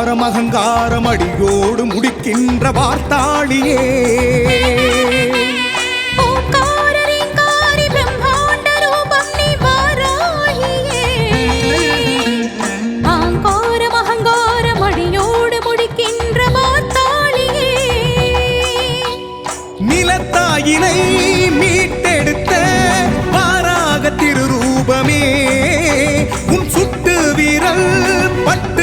ஆரம் அகங்காரம் அடியோடு முடிக்கின்ற வார்த்தாளியே. நிலத்தாயினை மீட்டெடுத்த வாராக திருரூபமே. உன் சுட்டு விரல் பட்டு